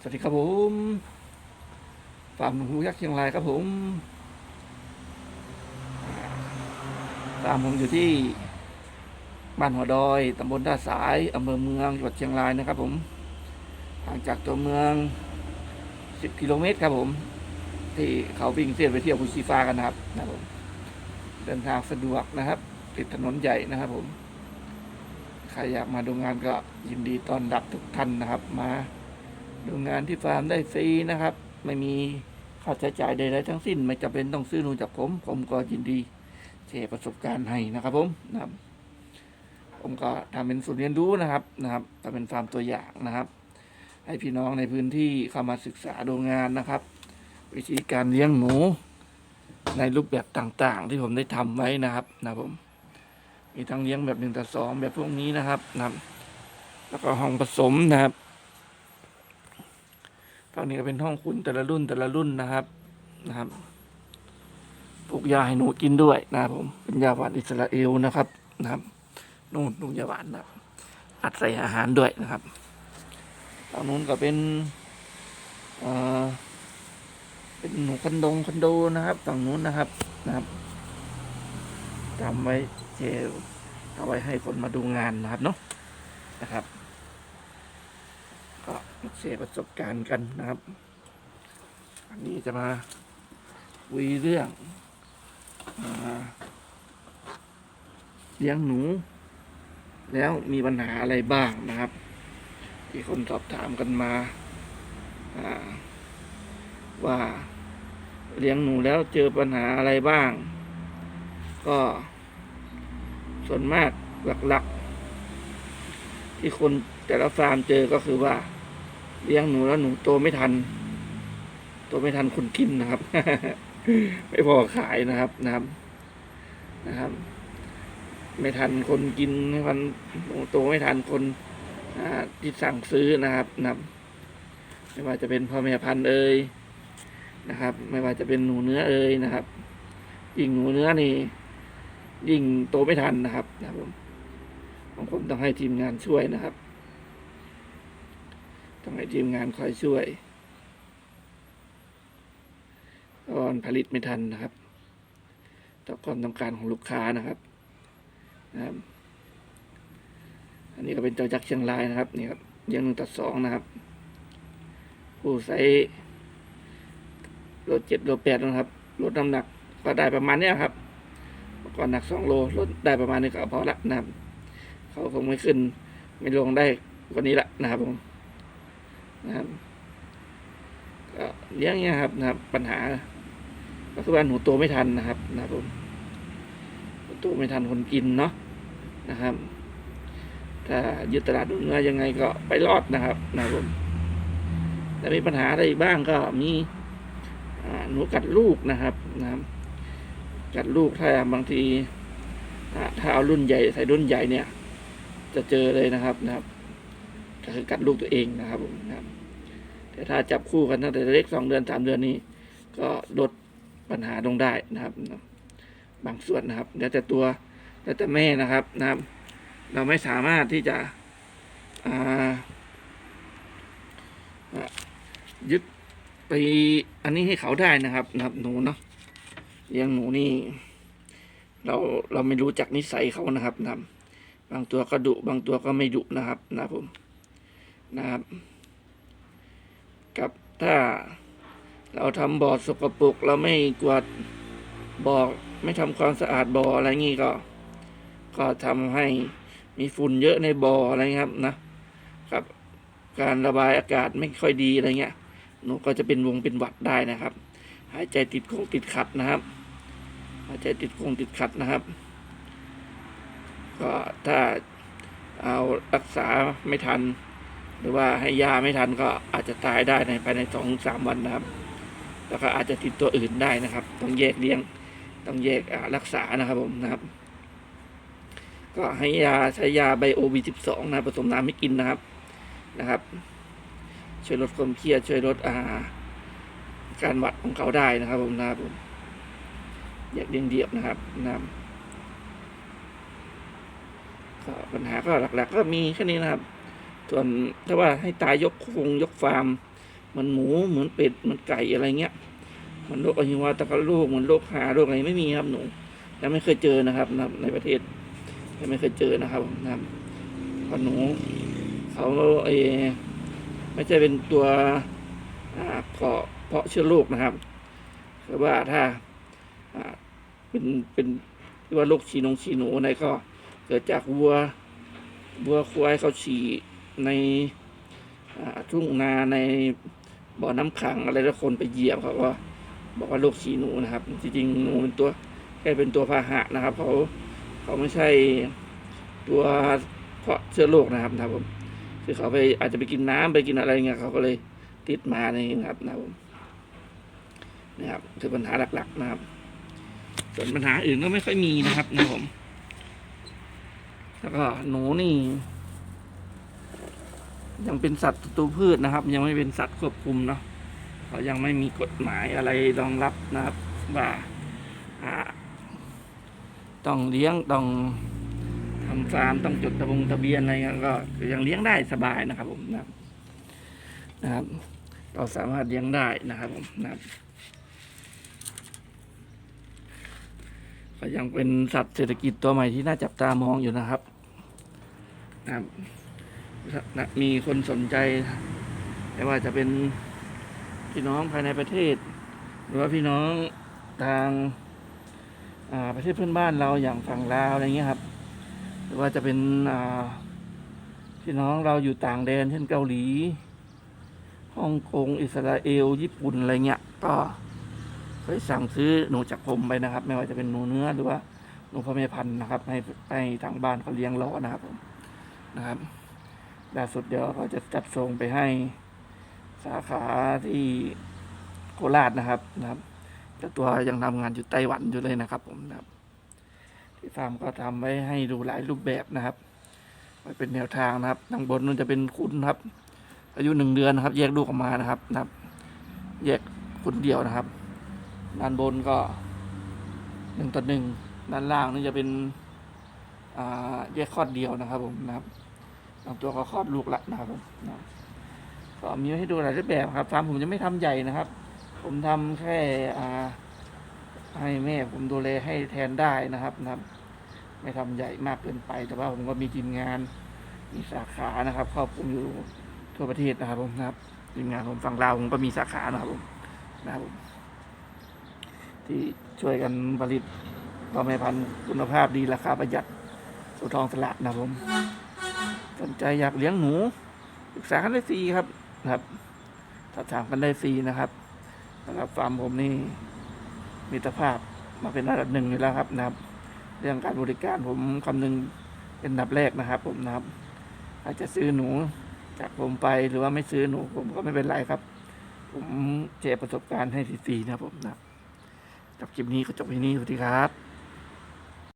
สวัสดีครับผมฟาร์มหนูยักษ์เชียงรายครับผมฟาร์มผมอยู่ที่บ้านหัวดอยตำบลท่าสายอำเภอเมืองจังหวัดเชียงรายนะครับ ผมห่างจากตัวเมือง 10 กิโลเมตรครับผม ที่เขาวิ่งเส้นไปเที่ยวภูชีฟ้ากันนะครับนะครับผมเดินทางสะดวกนะครับ ติดถนนใหญ่นะครับผม ใครอยากมาดูงานก็ยินดีต้อนรับทุกท่านนะครับมา ดูงานที่ฟาร์มได้ฟรีนะครับ ไม่มีค่าใช้จ่ายใดๆทั้งสิ้น ไม่จำเป็นต้องซื้อนูจากผม ผมก็ยินดีแชร์ประสบการณ์ให้นะครับ ผมนะครับ ผมก็ทำเป็นศูนย์เรียนรู้นะครับนะครับทำเป็นฟาร์มตัวอย่างนะครับ ให้พี่น้องในพื้นที่เข้ามาศึกษาดูงานนะครับ วิธีการเลี้ยงหนูในรูปแบบต่างๆ ที่ผมได้ทำไว้นะครับนะผม มีทั้งเลี้ยงแบบหนึ่งต่อสองแบบพวกนี้นะครับนะครับแล้วก็ห้องผสมนะครับ ฝั่งนี้ก็เป็นห้องคุณแต่ละรุ่นแต่ละรุ่นนะครับนะครับปลูกยาให้หนูกินด้วยนะครับผมเป็นยาหวานอิสราเอลนะครับนะครับนู่นนู่นยาหวานนะอัดใส่อาหารด้วยนะครับฝั่งนู้นก็เป็นเอ่อเป็นหนูคอนโดงคอนโดนะครับฝั่งนู้นนะครับนะครับทำไว้เจลเอาไว้ให้คนมาดูงานนะครับเนาะนะครับ ก็เสียประสบการณ์กันนะครับ อันนี้จะมาคุยเรื่องอเลี้ยงหนู แล้วมีปัญหาอะไรบ้างนะครับ ที่คนสอบถามกันมาว่าเลี้ยงหนูแล้วเจอปัญหาอะไรบ้าง ก็ส่วนมากหลักๆ ที่คนแต่ละฟาร์มเจอก็คือว่า เลี้ยงหนูแล้วหนูโตไม่ทัน โตไม่ทันคนกินนะครับ ไม่พอขายนะครับนะครับนะครับ ไม่ทันคนกินไม่ทันหนูโตไม่ทันคนที่สั่งซื้อนะครับนะบไม่ว่าจะเป็นพ่อแม่พันธุ์เอ่ยนะครับ ไม่ว่าจะเป็นหนูเนื้อเอ่ยนะครับ ยิ่งหนูเนื้อนี่ ยิ่งโตไม่ทันนะครับนะครับผมบางคนต้องให้ทีมงานช่วยนะครับ ต้องให้ทีมงานคอยช่วยตอนผลิตไม่ทันนะครับ ต่อความต้องการของลูกค้านะครับนะครับ อันนี้ก็เป็นเจ้าจักรเชียงรายนะครับนี่ครับยังหนึ่งตัดสองนะครับ ผู้ใช้รถเจ็ดโลแปดนะครับลดน้ำหนักก็ได้ประมาณนี้ครับก่อนหนักสองโลลดได้ประมาณนี้ก็พอละนะครับ เขาคงไม่ขึ้น ไม่ลงได้กว่านี้ละนะครับผม นะครับก็เลี้ยงเนี้ยครับนะครับ ปัญหาก็คือว่าหนูโตไม่ทันนะครับนะครับผมโตไม่ทันคนกินเนาะนะครับ ถ้ายึดตลาดดูเนื้อยังไงก็ไปรอดนะครับนะครับผมแต่มีปัญหาอะไรอีกบ้างก็มีหนูกัดลูกนะครับนะครับกัดลูกถ้าบางทีถ้าถ้าเอารุ่นใหญ่ใส่รุ่นใหญ่เนี่ย จะเจอเลยนะครับนะครับ ก็คือกัดลูกตัวเองนะครับผมนะครับ แต่ถ้าจับคู่กันตั้งแต่เล็กสองเดือนสามเดือนนี้ ก็ลดปัญหาลงได้นะครับ บางส่วนนะครับแล้วแต่ตัวแล้วแต่แม่นะครับนะครับ เราไม่สามารถที่จะอ่าอ่ายึดไปอันนี้ให้เขาได้นะครับนะครับ หนูเนาะเลี้ยงหนูนี่ เราเราไม่รู้จักนิสัยเขานะครับนะบางตัวก็ดุบางตัวก็ไม่ดุนะครับนะครับผม นะครับกับถ้าเราทำบ่อสกปรกเราไม่กวาดบ่อไม่ทำความสะอาดบ่ออะไรงี้ก็ ก็ทำให้มีฝุ่นเยอะในบ่ออะไรครับนะครับ การระบายอากาศไม่ค่อยดีอะไรเงี้ยหนูก็จะเป็นวงเป็นหวัดได้นะครับ หายใจติดคงติดขัดนะครับ หายใจติดคงติดขัดนะครับ ก็ถ้าเอารักษาไม่ทัน หรือว่าให้ยาไม่ทันก็อาจจะตายได้ในภายในสองสามวันนะครับ แล้วก็อาจจะติดตัวอื่นได้นะครับ ต้องแยกเลี้ยง ต้องแยกรักษานะครับผมนะครับ ก็ให้ยาใช้ยาไบโอวีสิบสองนะผสมน้ำให้กินนะครับนะครับ ช่วยลดความเครียดช่วยลดอ่าการหวัดของเขาได้นะครับผมนะครับผมแยกเดียงเดียบนะครับนะครับก็ปัญหาก็หลัก ๆ ก็มีแค่นี้นะครับ ส่วนถ้าว่าให้ตายยกคงยกฟาร์มมือนหมูเหมือนเป็ดมือนไก่อะไรเงี้ยมือนโรคอหิวาตกโรคเหมือนโรคหาโรคอะไรไม่มีครับหนูยังไม่เคยเจอนะครับ ในประเทศยังไม่เคยเจอนะครับนะครับเพราหนูเขาเอไม่ใช่เป็นตัวเพาะเพาะเชื้อโรคนะครับแต่ว่าถ้าเป็นเป็นที่ว่าโรคฉีนงฉีหนูอะไรก็เกิดจากวัววัวควายเขาฉี่ ในทุ่งนาในบ่อน้ำขังอะไรแล้วคนไปเหยียบเขาก็บอกว่าโรคฉี่หนูนะครับ จริงๆหนูเป็นตัวแค่เป็นตัวพาหะนะครับเขาเขาไม่ใช่ตัวเพาะเชื้อโรคนะครับนะครับผมคือเขาไปอาจจะไปกินน้ำไปกินอะไรเงี้ยเขาก็เลยติดมาในนี้นะครับนะครับผมนะครับคือปัญหาหลัก ๆนะครับ ส่วนปัญหาอื่นก็ไม่ค่อยมีนะครับนะครับผม แล้วก็หนูนี่ ยังเป็นสัตว์ศัตรูพืชนะครับ ยังไม่เป็นสัตว์ควบคุมเนาะเขายังไม่มีกฎหมายอะไรรองรับนะครับว่าต้องเลี้ยงต้องทำฟาร์มต้องจดทะบงทะเบียนอะไรเงี้ยก็ยังเลี้ยงได้สบายนะครับผมนะครับนะครับเราสามารถเลี้ยงได้นะครับผมนะครับก็ยังเป็นสัตว์เศรษฐกิจตัวใหม่ที่น่าจับตามองอยู่นะครับนะครับ มีคนสนใจ ไม่ว่าจะเป็นพี่น้องภายในประเทศ หรือว่าพี่น้องทางประเทศเพื่อนบ้านเราอย่างฝั่งลาวอะไรเงี้ยครับ หรือว่าจะเป็นพี่น้องเราอยู่ต่างแดนเช่นเกาหลีฮ่องกงอิสราเอล ญี่ปุ่นอะไรเงี้ยก็เคยสั่งซื้อหนูจากผมไปนะครับ ไม่ว่าจะเป็นหนูเนื้อหรือว่าหนูพ่อแม่พันธุ์นะครับ ให้ให้ทางบ้านเขาเลี้ยงรอนะครับผมนะครับ ล่าสุดเดี๋ยวเขาจะจัดส่งไปให้สาขาที่โคราชนะครับนะครับแต่ตัวยังทำงานอยู่ไต้หวันอยู่เลยนะครับ ผมนะครับ ที่ฟาร์มก็ทำไว้ให้ดูหลายรูปแบบนะครับไว้เป็นแนวทางนะครับทางบนนู้นจะเป็นคุณครับ อายุหนึ่งเดือนนะครับ แยกลูกออกมานะครับนะครับ แยกคุณเดียวนะครับ ด้านบนก็หนึ่งต่อหนึ่งด้านล่างนี่จะเป็นอ่าแยกคลอดเดียวนะครับ ผมนะครับ บางตัวก็คลอดลูกละนะครับผมนะก็มีให้ดูหลายรูปแบบครับฟาร์มผมจะไม่ทำใหญ่นะครับ ผมทำแค่อ่าให้แม่ผมดูแลให้แทนได้นะครับนะครับ ไม่ทำใหญ่มากเกินไป แต่ว่าผมก็มีทีมงานมีสาขานะครับครอบคลุมอยู่ทั่วประเทศนะครับผมนะครับทีมงานผมฝั่งลาวผมก็มีสาขานะครับผมนะครับผมที่ช่วยกันผลิตพ่อแม่พันธุ์คุณภาพดีราคาประหยัดสู่ท้องตลาดนะครับผม สนใจอยากเลี้ยงหนูปรึกษากันได้ฟรีครับนะครับสอบถามกันได้ฟรีนะครับนะครับฟาร์มผมนี่มีตรภาพมาเป็นระดับหนึ่งอยู่แล้วครับนะครับ เรื่องการบริการผมคำนึงเป็นอันดับแรกนะครับผมนะครับ อาจจะซื้อหนูจากผมไปหรือว่าไม่ซื้อหนูผมก็ไม่เป็นไรครับ ผมแชร์ประสบการณ์ให้ฟรีๆนะครับผมนะครับกับคลิปนี้ก็จบที่นี้สวัสดีครับ